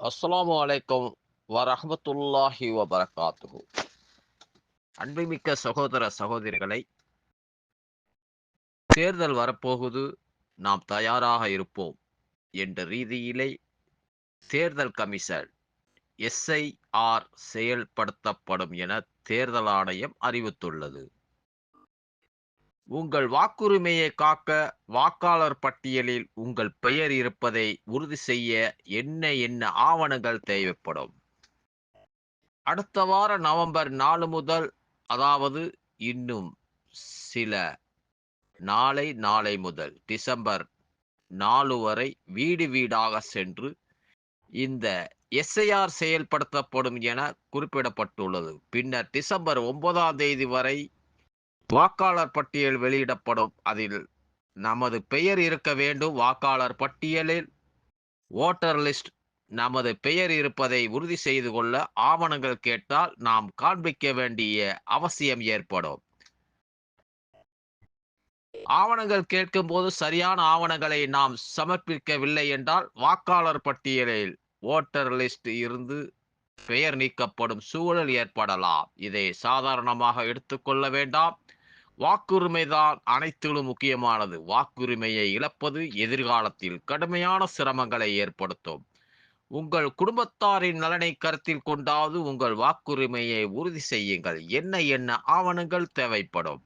அஸ்ஸலாமு அலைக்கும் வரஹமத்துல்லாஹி வபரகாத்து அன்புமிக்க சகோதர சகோதரிகளை தேர்தல் வரப்போகுது நாம் தயாராக இருப்போம் என்ற ரீதியிலே தேர்தல் கமிஷன் எஸ்ஐஆர் செயல்படுத்தப்படும் என தேர்தல் ஆணையம் அறிவித்துள்ளது. உங்கள் வாக்குரிமையை காக்க வாக்காளர் பட்டியலில் உங்கள் பெயர் இருப்பதை உறுதி செய்ய என்ன என்ன ஆவணங்கள் தேவைப்படும்? அடுத்த வார நவம்பர் நாலு முதல் அதாவது இன்னும் சில நாளை நாளை முதல் டிசம்பர் நாலு வரை வீடு வீடாக சென்று இந்த எஸ்ஐஆர் செயல்படுத்தப்படும் என குறிப்பிடப்பட்டுள்ளது. பின்னர் டிசம்பர் ஒன்பதாம் தேதி வரை வாக்காளர் பட்டியல் வெளியிடப்படும். அதில் நமது பெயர் இருக்க வேண்டும். வாக்காளர் பட்டியலில் ஓட்டர் லிஸ்ட் நமது பெயர் இருப்பதை உறுதி செய்து கொள்ள ஆவணங்கள் கேட்டால் நாம் காண்பிக்க வேண்டிய அவசியம் ஏற்படும். ஆவணங்கள் கேட்கும் போது சரியான ஆவணங்களை நாம் சமர்ப்பிக்கவில்லை என்றால் வாக்காளர் பட்டியலில் ஓட்டர் லிஸ்ட் இருந்து பெயர் நீக்கப்படும் சூழல் ஏற்படலாம். இதை சாதாரணமாக எடுத்துக்கொள்ள வேண்டாம். வாக்குரிமைதான் அனைத்திலும் முக்கியமானது. வாக்குரிமையை இழப்பது எதிர்காலத்தில் கடுமையான சிரமங்களை ஏற்படுத்தும். உங்கள் குடும்பத்தாரின் நலனை கருத்தில் கொண்டாவது உங்கள் வாக்குரிமையை உறுதி செய்யுங்கள். என்ன என்ன ஆவணங்கள் தேவைப்படும்?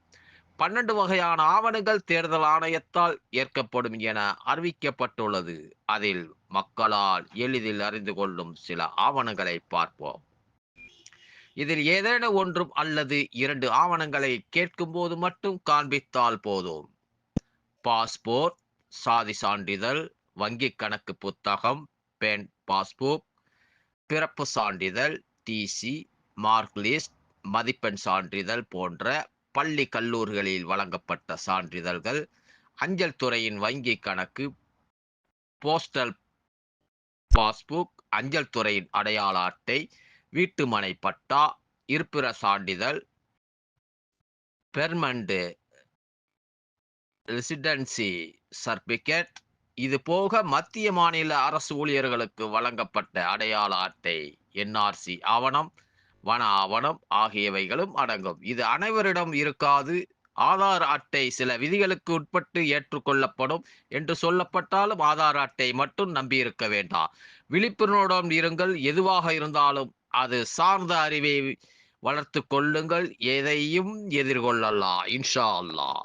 பன்னெண்டு வகையான ஆவணங்கள் தேர்தல் ஆணையத்தால் ஏற்கப்படும் என அறிவிக்கப்பட்டுள்ளது. அதில் மக்களால் எளிதில் அறிந்து கொள்ளும் சில ஆவணங்களை பார்ப்போம். இதில் ஏதேனும் ஒன்றும் அல்லது இரண்டு ஆவணங்களை கேட்கும்போது மட்டும் காண்பித்தால் போதும். பாஸ்போர்ட் சாதி சான்றிதழ் வங்கி கணக்கு புத்தகம் பென் பாஸ்புக் பிறப்பு சான்றிதழ் டிசி மார்க் லிஸ்ட் மதிப்பெண் சான்றிதழ் போன்ற பள்ளி கல்லூரிகளில் வழங்கப்பட்ட சான்றிதழ்கள் அஞ்சல் துறையின் வங்கி கணக்கு போஸ்டல் பாஸ்புக் அஞ்சல் துறையின் அடையாள அட்டை வீட்டுமனை பட்டா இருப்பிற சான்றிதழ் பெர்மண்டு ரெசிடென்சி சர்டிபிகேட். இது போக மத்திய மாநில அரசு ஊழியர்களுக்கு வழங்கப்பட்ட அடையாள அட்டை என்ஆர்சி ஆவணம் வன ஆவணம் ஆகியவைகளும் அடங்கும். இது அனைவரிடம் இருக்காது. ஆதார் அட்டை சில விதிகளுக்கு உட்பட்டு ஏற்றுக்கொள்ளப்படும் என்று சொல்லப்பட்டாலும் ஆதார் அட்டை மட்டும் நம்பியிருக்க வேண்டாம். விழிப்புணர்வுடன் இருங்கள். எதுவாக இருந்தாலும் அது சார்ந்த அறிவை வளர்த்து கொள்ளுங்கள். எதையும் எதிர்கொள்ளலாம் இன்ஷா அல்லாஹ்.